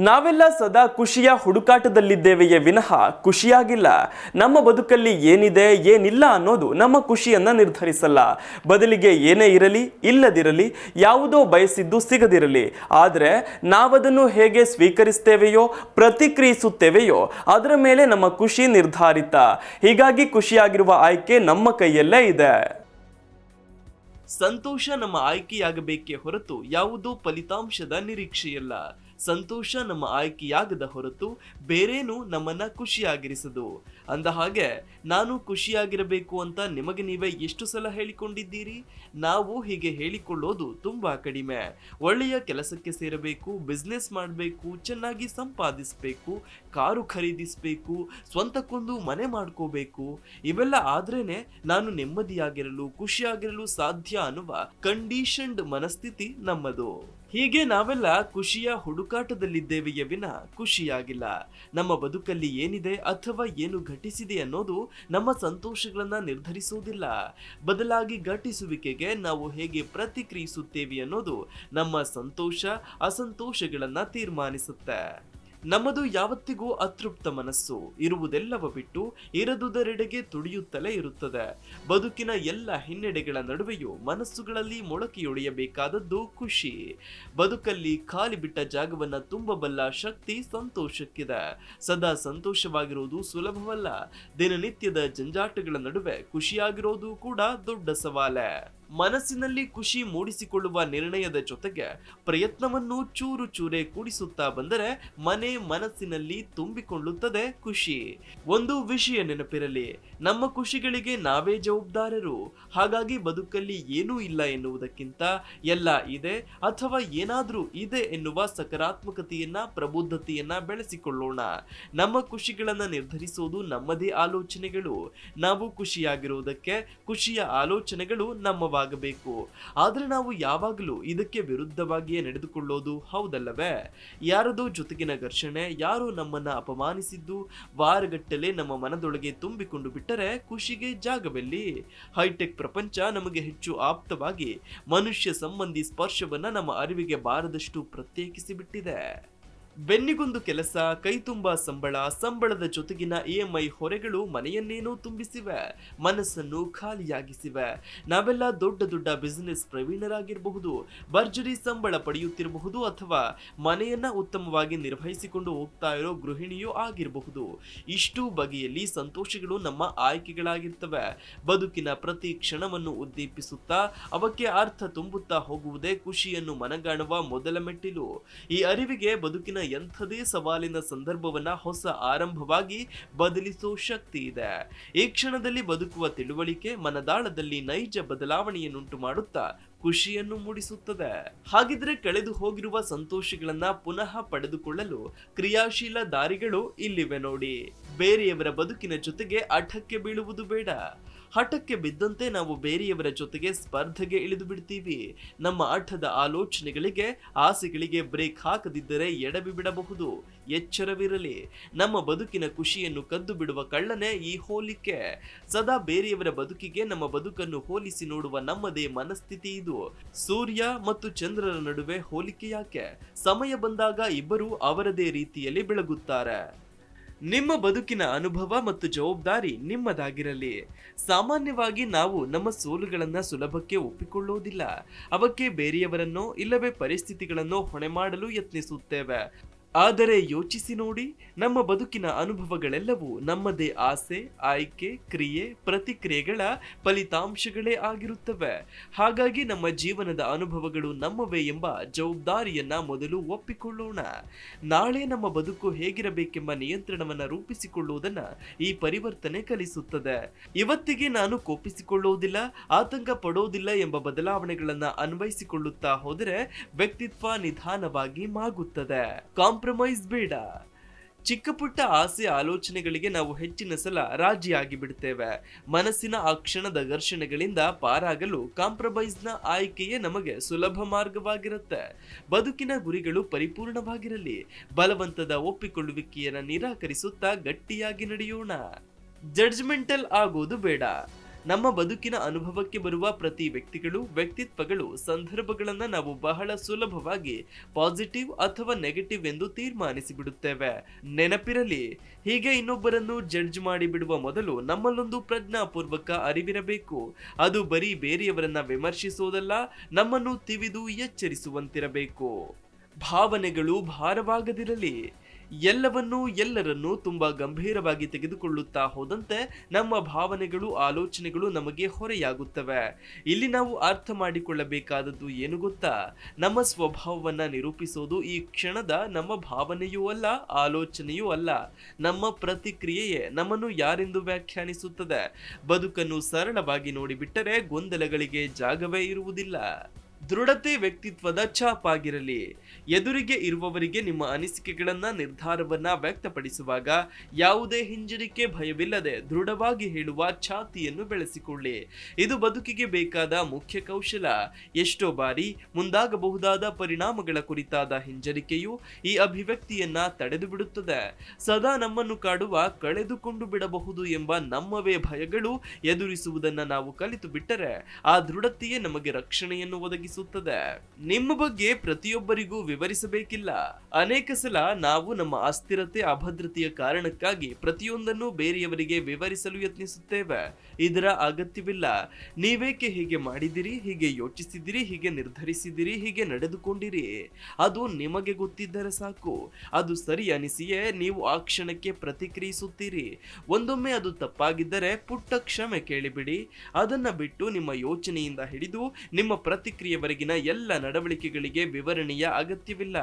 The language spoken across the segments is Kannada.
ನಾವೆಲ್ಲ ಸದಾ ಖುಷಿಯ ಹುಡುಕಾಟದಲ್ಲಿದ್ದೇವೆಯೇ ವಿನಃ ಖುಷಿಯಾಗಿಲ್ಲ. ನಮ್ಮ ಬದುಕಲ್ಲಿ ಏನಿದೆ, ಏನಿಲ್ಲ ಅನ್ನೋದು ನಮ್ಮ ಖುಷಿಯನ್ನ ನಿರ್ಧರಿಸಲ್ಲ. ಬದಲಿಗೆ ಏನೇ ಇರಲಿ, ಇಲ್ಲದಿರಲಿ, ಯಾವುದೋ ಬಯಸಿದ್ದು ಸಿಗದಿರಲಿ. ಆದರೆ ನಾವದನ್ನು ಹೇಗೆ ಸ್ವೀಕರಿಸ್ತೇವೆಯೋ, ಪ್ರತಿಕ್ರಿಯಿಸುತ್ತೇವೆಯೋ, ಅದರ ಮೇಲೆ ನಮ್ಮ ಖುಷಿ ನಿರ್ಧಾರಿತ. ಹೀಗಾಗಿ ಖುಷಿಯಾಗಿರುವ ಆಯ್ಕೆ ನಮ್ಮ ಕೈಯಲ್ಲೇ ಇದೆ. ಸಂತೋಷ ನಮ್ಮ ಆಯ್ಕೆಯಾಗಬೇಕೇ ಹೊರತು ಯಾವುದೋ ಫಲಿತಾಂಶದ ನಿರೀಕ್ಷೆಯಲ್ಲ. ಸಂತೋಷ ನಮ್ಮ ಆಯ್ಕೆಯಾಗದ ಹೊರತು ಬೇರೇನು ನಮ್ಮನ್ನ ಖುಷಿಯಾಗಿರಿಸದು. ಅಂದ ಹಾಗೆ, ನಾನು ಖುಷಿಯಾಗಿರಬೇಕು ಅಂತ ನಿಮಗೆ ನೀವೇ ಎಷ್ಟು ಸಲ ಹೇಳಿಕೊಂಡಿದ್ದೀರಿ? ನಾವು ಹೀಗೆ ಹೇಳಿಕೊಳ್ಳೋದು ತುಂಬಾ ಕಡಿಮೆ. ಒಳ್ಳೆಯ ಕೆಲಸಕ್ಕೆ ಸೇರಬೇಕು ಬಿಸ್ನೆಸ್ ಮಾಡಬೇಕು, ಚೆನ್ನಾಗಿ ಸಂಪಾದಿಸಬೇಕು, ಕಾರು ಖರೀದಿಸಬೇಕು, ಸ್ವಂತಕ್ಕೊಂದು ಮನೆ ಮಾಡ್ಕೋಬೇಕು. ಇವೆಲ್ಲ ಆದ್ರೇನೆ ನಾನು ನೆಮ್ಮದಿಯಾಗಿರಲು, ಖುಷಿಯಾಗಿರಲು ಸಾಧ್ಯ ಅನ್ನುವ ಕಂಡೀಷನ್ಡ್ ಮನಸ್ಥಿತಿ ನಮ್ಮದು. ಹೀಗೆ ನಾವೆಲ್ಲ ಖುಷಿಯ ಹುಡುಕಾಟದಲ್ಲಿದ್ದೇವೆಯೇ ವಿನ ಖುಷಿಯಾಗಿಲ್ಲ. ನಮ್ಮ ಬದುಕಲ್ಲಿ ಏನಿದೆ ಅಥವಾ ಏನು ಘಟಿಸಿದೆ ಅನ್ನೋದು ನಮ್ಮ ಸಂತೋಷಗಳನ್ನ ನಿರ್ಧರಿಸುವುದಿಲ್ಲ. ಬದಲಾಗಿ ಘಟಿಸುವಿಕೆಗೆ ನಾವು ಹೇಗೆ ಪ್ರತಿಕ್ರಿಯಿಸುತ್ತೇವೆ ಅನ್ನೋದು ನಮ್ಮ ಸಂತೋಷ, ಅಸಂತೋಷಗಳನ್ನ ತೀರ್ಮಾನಿಸುತ್ತೆ. ನಮ್ಮದು ಯಾವತ್ತಿಗೂ ಅತೃಪ್ತ ಮನಸ್ಸು. ಇರುವುದೆಲ್ಲವ ಬಿಟ್ಟು ಇರದುದರೆಡೆಗೆ ತುಡಿಯುತ್ತಲೇ ಇರುತ್ತದೆ. ಬದುಕಿನ ಎಲ್ಲ ಹಿನ್ನಡೆಗಳ ನಡುವೆಯೂ ಮನಸ್ಸುಗಳಲ್ಲಿ ಮೊಳಕೆಯೊಡೆಯಬೇಕಾದದ್ದು ಖುಷಿ. ಬದುಕಲ್ಲಿ ಖಾಲಿ ಬಿಟ್ಟ ಜಾಗವನ್ನ ತುಂಬಬಲ್ಲ ಶಕ್ತಿ ಸಂತೋಷಕ್ಕಿದೆ. ಸದಾ ಸಂತೋಷವಾಗಿರುವುದು ಸುಲಭವಲ್ಲ. ದಿನನಿತ್ಯದ ಜಂಜಾಟಗಳ ನಡುವೆ ಖುಷಿಯಾಗಿರೋದು ಕೂಡ ದೊಡ್ಡ ಸವಾಲೆ. ಮನಸ್ಸಿನಲ್ಲಿ ಖುಷಿ ಮೂಡಿಸಿಕೊಳ್ಳುವ ನಿರ್ಣಯದ ಜೊತೆಗೆ ಪ್ರಯತ್ನವನ್ನು ಚೂರು ಚೂರೆ ಕೂಡಿಸುತ್ತಾ ಬಂದರೆ ಮನೆ ಮನಸ್ಸಿನಲ್ಲಿ ತುಂಬಿಕೊಳ್ಳುತ್ತದೆ ಖುಷಿ. ಒಂದು ವಿಷಯ ನೆನಪಿರಲಿ, ನಮ್ಮ ಖುಷಿಗಳಿಗೆ ನಾವೇ ಜವಾಬ್ದಾರರು. ಹಾಗಾಗಿ ಬದುಕಲ್ಲಿ ಏನೂ ಇಲ್ಲ ಎನ್ನುವುದಕ್ಕಿಂತ ಎಲ್ಲ ಇದೆ ಅಥವಾ ಏನಾದರೂ ಇದೆ ಎನ್ನುವ ಸಕಾರಾತ್ಮಕತೆಯನ್ನ, ಪ್ರಬುದ್ಧತೆಯನ್ನ ಬೆಳೆಸಿಕೊಳ್ಳೋಣ. ನಮ್ಮ ಖುಷಿಗಳನ್ನ ನಿರ್ಧರಿಸುವುದು ನಮ್ಮದೇ ಆಲೋಚನೆಗಳು. ನಾವು ಖುಷಿಯಾಗಿರುವುದಕ್ಕೆ ಖುಷಿಯ ಆಲೋಚನೆಗಳು ನಮ್ಮವಾಗಬೇಕು ಆದರೆ ನಾವು ಯಾವಾಗಲೂ ಇದಕ್ಕೆ ವಿರುದ್ಧವಾಗಿಯೇ ನಡೆದುಕೊಳ್ಳೋದು ಹೌದಲ್ಲವೇ? ಯಾರದೋ ಜೊತೆಗಿನ ಘರ್ಷಣೆ, ಯಾರು ನಮ್ಮನ್ನ ಅಪಮಾನಿಸಿದ್ದು, ವಾರಗಟ್ಟಲೆ ನಮ್ಮ ಮನದೊಳಗೆ ತುಂಬಿಕೊಂಡು ಬಿಟ್ಟರೆ ಖುಷಿಗೆ ಜಾಗವೆಲ್ಲಿ. ಹೈಟೆಕ್ ಪ್ರಪಂಚ ನಮಗೆ ಹೆಚ್ಚು ಆಪ್ತವಾಗಿ ಮನುಷ್ಯ ಸಂಬಂಧಿ ಸ್ಪರ್ಶವನ್ನ ನಮ್ಮ ಅರಿವಿಗೆ ಬಾರದಷ್ಟು ಪ್ರತ್ಯೇಕಿಸಿ ಬಿಟ್ಟಿದೆ ಬೆನ್ನಿಗೊಂದು ಕೆಲಸ, ಕೈ ತುಂಬಾ ಸಂಬಳ, ಸಂಬಳದ ಜೊತೆಗಿನ ಇ ಹೊರೆಗಳು ಮನೆಯನ್ನೇನೋ ತುಂಬಿಸಿವೆ, ಮನಸ್ಸನ್ನು ಖಾಲಿಯಾಗಿಸಿವೆ. ನಾವೆಲ್ಲ ದೊಡ್ಡ ದೊಡ್ಡ ಬಿಸಿನೆಸ್ ಪ್ರವೀಣರಾಗಿರಬಹುದು, ಭರ್ಜರಿ ಸಂಬಳ ಪಡೆಯುತ್ತಿರಬಹುದು ಅಥವಾ ಮನೆಯನ್ನ ಉತ್ತಮವಾಗಿ ನಿರ್ವಹಿಸಿಕೊಂಡು ಹೋಗ್ತಾ ಇರೋ ಗೃಹಿಣಿಯೂ ಆಗಿರಬಹುದು. ಇಷ್ಟು ಬಗೆಯಲ್ಲಿ ಸಂತೋಷಗಳು ನಮ್ಮ ಆಯ್ಕೆಗಳಾಗಿರ್ತವೆ. ಬದುಕಿನ ಪ್ರತಿ ಕ್ಷಣವನ್ನು ಉದ್ದೀಪಿಸುತ್ತಾ, ಅವಕ್ಕೆ ಅರ್ಥ ತುಂಬುತ್ತಾ ಹೋಗುವುದೇ ಖುಷಿಯನ್ನು ಮನಗಾಣುವ ಮೊದಲ ಮೆಟ್ಟಿಲು. ಈ ಅರಿವಿಗೆ ಬದುಕಿನ ಎಂಥದೇ ಸವಾಲಿನ ಸಂದರ್ಭವನ್ನ ಹೊಸ ಆರಂಭವಾಗಿ ಬದಲಿಸೋ ಶಕ್ತಿ ಇದೆ. ಈ ಕ್ಷಣದಲ್ಲಿ ಬದುಕುವ ತಿಳುವಳಿಕೆ ಮನದಾಳದಲ್ಲಿ ನೈಜ ಬದಲಾವಣೆಯನ್ನುಂಟು ಮಾಡುತ್ತಾ ಖುಷಿಯನ್ನು ಮೂಡಿಸುತ್ತದೆ. ಹಾಗಿದ್ರೆ ಕಳೆದು ಹೋಗಿರುವ ಸಂತೋಷಗಳನ್ನ ಪುನಃ ಪಡೆದುಕೊಳ್ಳಲು ಕ್ರಿಯಾಶೀಲ ದಾರಿಗಳು ಇಲ್ಲಿವೆ ನೋಡಿ. ಬೇರೆಯವರ ಬದುಕಿನ ಜೊತೆಗೆ ಅಠಕ್ಕೆ ಬೀಳುವುದು ಬೇಡ. ಹಠಕ್ಕೆ ಬಿದ್ದಂತೆ ನಾವು ಬೇರೆಯವರ ಜೊತೆಗೆ ಸ್ಪರ್ಧೆಗೆ ಇಳಿದು ಬಿಡ್ತೀವಿ. ನಮ್ಮ ಆಟದ ಆಲೋಚನೆಗಳಿಗೆ, ಆಸೆಗಳಿಗೆ ಬ್ರೇಕ್ ಹಾಕದಿದ್ದರೆ ಎಡವಿ ಬಿಡಬಹುದು. ಎಚ್ಚರವಿರಲಿ. ನಮ್ಮ ಬದುಕಿನ ಖುಷಿಯನ್ನು ಕದ್ದು ಬಿಡುವ ಕಳ್ಳನೇ ಈ ಹೋಲಿಕೆ. ಸದಾ ಬೇರೆಯವರ ಬದುಕಿಗೆ ನಮ್ಮ ಬದುಕನ್ನು ಹೋಲಿಸಿ ನೋಡುವ ನಮ್ಮದೇ ಮನಸ್ಥಿತಿ ಇದು. ಸೂರ್ಯ ಮತ್ತು ಚಂದ್ರರ ನಡುವೆ ಹೋಲಿಕೆ ಯಾಕೆ? ಸಮಯ ಬಂದಾಗ ಇಬ್ಬರು ಅವರದೇ ರೀತಿಯಲ್ಲಿ ಬೆಳಗುತ್ತಾರೆ. ನಿಮ್ಮ ಬದುಕಿನ ಅನುಭವ ಮತ್ತು ಜವಾಬ್ದಾರಿ ನಿಮ್ಮದಾಗಿರಲಿ. ಸಾಮಾನ್ಯವಾಗಿ ನಾವು ನಮ್ಮ ಸೋಲುಗಳನ್ನು ಸುಲಭಕ್ಕೆ ಒಪ್ಪಿಕೊಳ್ಳುವುದಿಲ್ಲ ಅವಕ್ಕೆ ಬೇರೆಯವರನ್ನೋ ಇಲ್ಲವೇ ಪರಿಸ್ಥಿತಿಗಳನ್ನೋ ಹೊಣೆ ಮಾಡಲು ಯತ್ನಿಸುತ್ತೇವೆ. ಆದರೆ ಯೋಚಿಸಿ ನೋಡಿ, ನಮ್ಮ ಬದುಕಿನ ಅನುಭವಗಳೆಲ್ಲವೂ ನಮ್ಮದೇ ಆಸೆ, ಆಯ್ಕೆ, ಕ್ರಿಯೆ, ಪ್ರತಿಕ್ರಿಯೆಗಳ ಫಲಿತಾಂಶಗಳೇ ಆಗಿರುತ್ತವೆ. ಹಾಗಾಗಿ ನಮ್ಮ ಜೀವನದ ಅನುಭವಗಳು ನಮ್ಮವೇ ಎಂಬ ಜವಾಬ್ದಾರಿಯನ್ನ ಮೊದಲು ಒಪ್ಪಿಕೊಳ್ಳೋಣ. ನಾಳೆ ನಮ್ಮ ಬದುಕು ಹೇಗಿರಬೇಕೆಂಬ ನಿಯಂತ್ರಣವನ್ನು ರೂಪಿಸಿಕೊಳ್ಳುವುದನ್ನ ಈ ಪರಿವರ್ತನೆ ಕಲಿಸುತ್ತದೆ. ಇವತ್ತಿಗೆ ನಾನು ಕೋಪಿಸಿಕೊಳ್ಳುವುದಿಲ್ಲ, ಆತಂಕ ಪಡೋದಿಲ್ಲ ಎಂಬ ಬದಲಾವಣೆಗಳನ್ನ ಅನ್ವಯಿಸಿಕೊಳ್ಳುತ್ತಾ ಹೋದರೆ ವ್ಯಕ್ತಿತ್ವ ನಿಧಾನವಾಗಿ ಮಾಗುತ್ತದೆ. ಕಾಂಪ್ರಮೈಸ್ ಬೇಡ. ಚಿಕ್ಕ ಪುಟ್ಟ ಆಸೆ ಆಲೋಚನೆಗಳಿಗೆ ನಾವು ಹೆಚ್ಚಿನ ಸಲ ರಾಜಿಯಾಗಿ ಬಿಡ್ತೇವೆ. ಮನಸ್ಸಿನ ಆ ಕ್ಷಣದ ಘರ್ಷಣೆಗಳಿಂದ ಪಾರಾಗಲು ಕಾಂಪ್ರಮೈಸ್ನ ಆಯ್ಕೆಯೇ ನಮಗೆ ಸುಲಭ ಮಾರ್ಗವಾಗಿರುತ್ತೆ. ಬದುಕಿನ ಗುರಿಗಳು ಪರಿಪೂರ್ಣವಾಗಿರಲಿ. ಬಲವಂತದ ಒಪ್ಪಿಕೊಳ್ಳುವಿಕೆಯನ್ನು ನಿರಾಕರಿಸುತ್ತಾ ಗಟ್ಟಿಯಾಗಿ ನಡೆಯೋಣ. ಜಡ್ಜ್ಮೆಂಟಲ್ ಆಗೋದು ಬೇಡ. ನಮ್ಮ ಬದುಕಿನ ಅನುಭವಕ್ಕೆ ಬರುವ ಪ್ರತಿ ವ್ಯಕ್ತಿಗಳು, ವ್ಯಕ್ತಿತ್ವಗಳು, ಸಂದರ್ಭಗಳನ್ನು ನಾವು ಬಹಳ ಸುಲಭವಾಗಿ ಪಾಸಿಟಿವ್ ಅಥವಾ ನೆಗೆಟಿವ್ ಎಂದು ತೀರ್ಮಾನಿಸಿಬಿಡುತ್ತೇವೆ. ನೆನಪಿರಲಿ, ಹೀಗೆ ಇನ್ನೊಬ್ಬರನ್ನು ಜಡ್ಜ್ ಮಾಡಿ ಬಿಡುವ ಮೊದಲು ನಮ್ಮಲ್ಲೊಂದು ಪ್ರಜ್ಞಾಪೂರ್ವಕ ಅರಿವಿರಬೇಕು. ಅದು ಬರೀ ಬೇರೆಯವರನ್ನ ವಿಮರ್ಶಿಸುವುದಲ್ಲ ನಮ್ಮನ್ನು ತಿವಿದು ಎಚ್ಚರಿಸುವಂತಿರಬೇಕು. ಭಾವನೆಗಳು ಭಾರವಾಗದಿರಲಿ ಎಲ್ಲವನ್ನೂ ಎಲ್ಲರನ್ನೂ ತುಂಬಾ ಗಂಭೀರವಾಗಿ ತೆಗೆದುಕೊಳ್ಳುತ್ತಾ ಹೋದಂತೆ ನಮ್ಮ ಭಾವನೆಗಳು, ಆಲೋಚನೆಗಳು ನಮಗೆ ಹೊರೆಯಾಗುತ್ತವೆ. ಇಲ್ಲಿ ನಾವು ಅರ್ಥ ಮಾಡಿಕೊಳ್ಳಬೇಕಾದದ್ದು ಏನು ಗೊತ್ತಾ? ನಮ್ಮ ಸ್ವಭಾವವನ್ನ ನಿರೂಪಿಸೋದು ಈ ಕ್ಷಣದ ನಮ್ಮ ಭಾವನೆಯೂ ಅಲ್ಲ, ಆಲೋಚನೆಯೂ ಅಲ್ಲ. ನಮ್ಮ ಪ್ರತಿಕ್ರಿಯೆಯೇ ನಮ್ಮನ್ನು ಯಾರೆಂದು ವ್ಯಾಖ್ಯಾನಿಸುತ್ತದೆ? ಬದುಕನ್ನು ಸರಳವಾಗಿ ನೋಡಿಬಿಟ್ಟರೆ ಗೊಂದಲಗಳಿಗೆ ಜಾಗವೇ ಇರುವುದಿಲ್ಲ. ದೃಢತೆ ವ್ಯಕ್ತಿತ್ವದ ಛಾಪಾಗಿರಲಿ ಎದುರಿಗೆ ಇರುವವರಿಗೆ ನಿಮ್ಮ ಅನಿಸಿಕೆಗಳನ್ನ, ನಿರ್ಧಾರವನ್ನ ವ್ಯಕ್ತಪಡಿಸುವಾಗ ಯಾವುದೇ ಹಿಂಜರಿಕೆ ಭಯವಿಲ್ಲದೆ ದೃಢವಾಗಿ ಹೇಳುವ ಛಾತಿಯನ್ನು ಬೆಳೆಸಿಕೊಳ್ಳಿ. ಇದು ಬದುಕಿಗೆ ಬೇಕಾದ ಮುಖ್ಯ ಕೌಶಲ. ಎಷ್ಟೋ ಬಾರಿ ಮುಂದಾಗಬಹುದಾದ ಪರಿಣಾಮಗಳ ಕುರಿತಾದ ಹಿಂಜರಿಕೆಯು ಈ ಅಭಿವ್ಯಕ್ತಿಯನ್ನ ತಡೆದು ಬಿಡುತ್ತದೆ ಸದಾ ನಮ್ಮನ್ನು ಕಾಡುವ ಕಳೆದುಕೊಂಡು ಬಿಡಬಹುದು ಎಂಬ ನಮ್ಮವೇ ಭಯಗಳು ಎದುರಿಸುವುದನ್ನು ನಾವು ಕಲಿತು ಬಿಟ್ಟರೆ ಆ ದೃಢತೆಯೇ ನಮಗೆ ರಕ್ಷಣೆಯನ್ನು ಒದಗಿಸುತ್ತದೆ ನಿಮ್ಮ ಬಗ್ಗೆ ಪ್ರತಿಯೊಬ್ಬರಿಗೂ ವಿವರಿಸಬೇಕಿಲ್ಲ. ಅನೇಕ ಸಲ ನಾವು ನಮ್ಮ ಅಸ್ಥಿರತೆ, ಅಭದ್ರತೆಯ ಕಾರಣಕ್ಕಾಗಿ ಪ್ರತಿಯೊಂದನ್ನು ಬೇರೆಯವರಿಗೆ ವಿವರಿಸಲು ಯತ್ನಿಸುತ್ತೇವೆ. ಇದರ ಅಗತ್ಯವಿಲ್ಲ. ನೀವೇಕೆ ಹೀಗೆ ಮಾಡಿದಿರಿ, ಹೀಗೆ ಯೋಚಿಸಿದಿರಿ, ಹೀಗೆ ನಿರ್ಧರಿಸಿದಿರಿ, ಹೀಗೆ ನಡೆದುಕೊಂಡಿರಿ? ಅದು ನಿಮಗೆ ಗೊತ್ತಿದ್ದರೆ ಸಾಕು. ಅದು ಸರಿ ಅನಿಸಿಯೇ ನೀವು ಆ ಕ್ಷಣಕ್ಕೆ ಪ್ರತಿಕ್ರಿಯಿಸುತ್ತೀರಿ. ಒಂದೊಮ್ಮೆ ಅದು ತಪ್ಪಾಗಿದ್ದರೆ ಪುಟ್ಟ ಕ್ಷಮೆ ಕೇಳಿಬಿಡಿ. ಅದನ್ನ ಬಿಟ್ಟು ನಿಮ್ಮ ಯೋಚನೆಯಿಂದ ಹಿಡಿದು ನಿಮ್ಮ ಪ್ರತಿಕ್ರಿಯೆವರೆಗಿನ ಎಲ್ಲ ನಡವಳಿಕೆಗಳಿಗೆ ವಿವರಣೆಯ ಅಗತ್ಯವಿಲ್ಲ.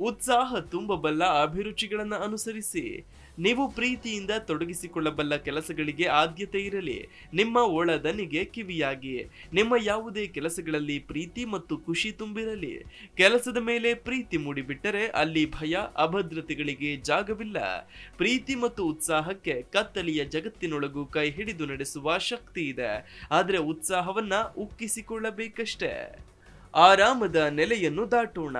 ಉತ್ಸಾಹ ತುಂಬಬಲ್ಲ ಅಭಿರುಚಿಗಳನ್ನು ಅನುಸರಿಸಿ. ನೀವು ಪ್ರೀತಿಯಿಂದ ತೊಡಗಿಸಿಕೊಳ್ಳಬಲ್ಲ ಕೆಲಸಗಳಿಗೆ ಆದ್ಯತೆ ಇರಲಿ. ನಿಮ್ಮ ಒಳದನಿಗೆ ಕಿವಿಯಾಗಿ. ನಿಮ್ಮ ಯಾವುದೇ ಕೆಲಸಗಳಲ್ಲಿ ಪ್ರೀತಿ ಮತ್ತು ಖುಷಿ ತುಂಬಿರಲಿ. ಕೆಲಸದ ಮೇಲೆ ಪ್ರೀತಿ ಮೂಡಿಬಿಟ್ಟರೆ ಅಲ್ಲಿ ಭಯ, ಅಭದ್ರತೆಗಳಿಗೆ ಜಾಗವಿಲ್ಲ. ಪ್ರೀತಿ ಮತ್ತು ಉತ್ಸಾಹಕ್ಕೆ ಕತ್ತಲಿಯ ಜಗತ್ತಿನೊಳಗೂ ಕೈ ಹಿಡಿದು ನಡೆಸುವ ಶಕ್ತಿ ಇದೆ. ಆದರೆ ಉತ್ಸಾಹವನ್ನ ಉಕ್ಕಿಸಿಕೊಳ್ಳಬೇಕಷ್ಟೇ. ಆರಾಮದ ನೆಲೆಯನ್ನು ದಾಟೋಣ.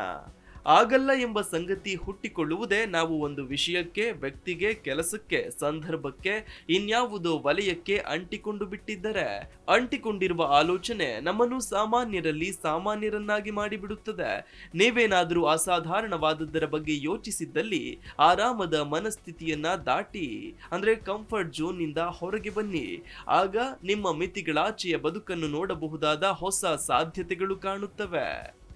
ಆಗಲ್ಲ ಎಂಬ ಸಂಗತಿ ಹುಟ್ಟಿಕೊಳ್ಳುವುದೇ ನಾವು ಒಂದು ವಿಷಯಕ್ಕೆ, ವ್ಯಕ್ತಿಗೆ, ಕೆಲಸಕ್ಕೆ, ಸಂದರ್ಭಕ್ಕೆ, ಇನ್ಯಾವುದೋ ವಲಯಕ್ಕೆ ಅಂಟಿಕೊಂಡು ಬಿಟ್ಟಿದ್ದರೆ. ಅಂಟಿಕೊಂಡಿರುವ ಆಲೋಚನೆ ನಮ್ಮನ್ನು ಸಾಮಾನ್ಯರಲ್ಲಿ ಸಾಮಾನ್ಯರನ್ನಾಗಿ ಮಾಡಿಬಿಡುತ್ತದೆ. ನೀವೇನಾದರೂ ಅಸಾಧಾರಣವಾದದ್ದರ ಬಗ್ಗೆ ಯೋಚಿಸಿದ್ದಲ್ಲಿ ಆರಾಮದ ಮನಸ್ಥಿತಿಯನ್ನ ದಾಟಿ, ಅಂದ್ರೆ ಕಂಫರ್ಟ್ ಝೋನ್ನಿಂದ ಹೊರಗೆ ಬನ್ನಿ. ಆಗ ನಿಮ್ಮ ಮಿತಿಗಳಾಚೆಯ ಬದುಕನ್ನು ನೋಡಬಹುದಾದ ಹೊಸ ಸಾಧ್ಯತೆಗಳು ಕಾಣುತ್ತವೆ.